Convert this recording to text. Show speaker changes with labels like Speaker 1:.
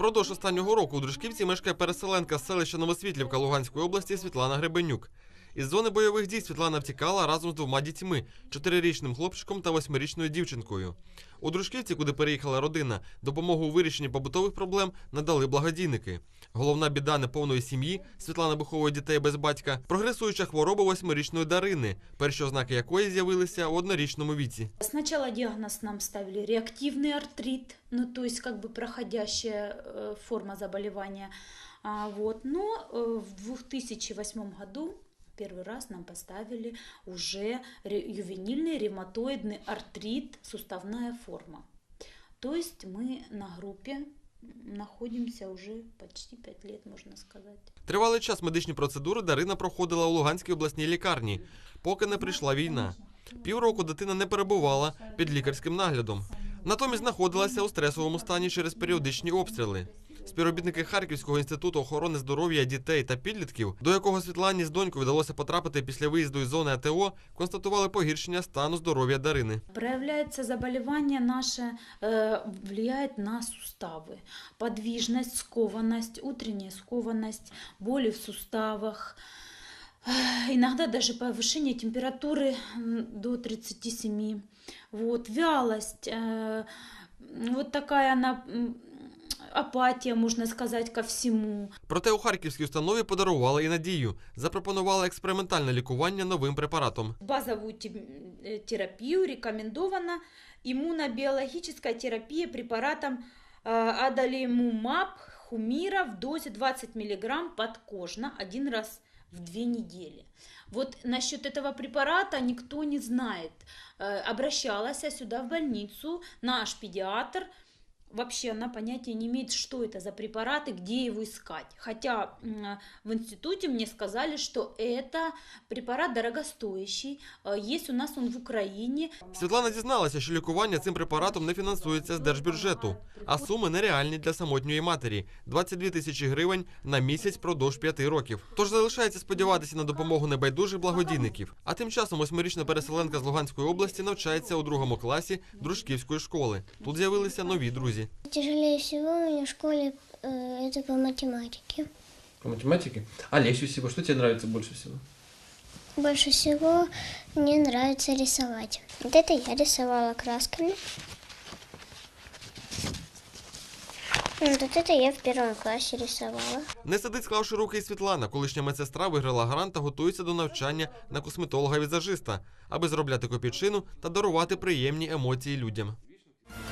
Speaker 1: Впродовж останнього року у Дружківці мешкає переселенка з селища Новосвітлівка Луганської області Світлана Гребенюк. Із зони бойових дій Світлана втікала разом з двома дітьми чотирирічним хлопчиком та восьмирічною дівчинкою. У Дружківці, куди переїхала родина, допомогу у вирішенні побутових проблем надали благодійники. Головна біда неповної сім'ї Світлана виховує дітей без батька, прогресуюча хвороба восьмирічної Дарини, перші ознаки якої з'явилися у однорічному віці.
Speaker 2: Сначала диагноз нам ставили реактивный артрит, ну то есть как бы проходящая э, форма заболевания. А, вот. Но э, в 2008 году первый раз нам поставили уже ре- ювенильный ревматоидный артрит, суставная форма. То есть мы на группе находимся уже почти 5 лет, можно сказать.
Speaker 1: Тривалий час медичні процедури Дарина проходила у Луганській обласній лікарні, поки не прийшла війна. Півроку дитина не перебувала під лікарським наглядом. Натомість знаходилася у стресовому стані через періодичні обстріли. Співробітники Харківського інституту охорони здоров'я дітей та підлітків, до якого Світлані з донькою вдалося потрапити після виїзду із зони АТО, констатували погіршення стану здоров'я Дарини.
Speaker 2: Проявляется заболевание наше, э, влияет на суставы. Подвижность, скованность, утренняя скованность, боли в суставах. Эх, Иногда даже повышение температуры м, до 37. Вот, вялость. э, Вот такая она м, апатия, можно сказать, ко всему.
Speaker 1: Проте у харківській установі подарували і надію, запропонували експериментальне лікування новим препаратом.
Speaker 2: базовую тем- э, терапию рекомендована иммунобиологическая терапия препаратом э, адалимумаб хумира в дозе 20 мг подкожно один раз в две недели. Вот насчет этого препарата никто не знает. Э, Обращалась я сюда в больницу, наш педиатр, Вообще она понятия не имеет, что это за препарат и где его искать. Хотя м, в институте мне сказали, что это препарат дорогостоящий. Э, Есть у нас он в Украине.
Speaker 1: Світлана дізналася, що лікування цим препаратом не фінансується з держбюджету, а суми нереальні для самотньої матері 22 тисячі гривень на місяць продовж п'яти років. Тож залишається сподіватися на допомогу небайдужих благодійників. А тим часом восьмирічна переселенка з Луганської області навчається у другому класі дружківської школи. Тут з'явилися нові друзі.
Speaker 3: Тяжелее всего у меня в школе э, это по математике.
Speaker 4: По математике? А легче всего? Что тебе нравится больше всего?
Speaker 3: Больше всего мне нравится рисовать. Вот это я рисовала красками. Вот это я в первом классе рисовала.
Speaker 1: Не сидить, склавши руки і Світлана, колишня медсестра виграла грант та готується до навчання на косметолога-візажиста, аби зробляти копійчину та дарувати приємні емоції людям.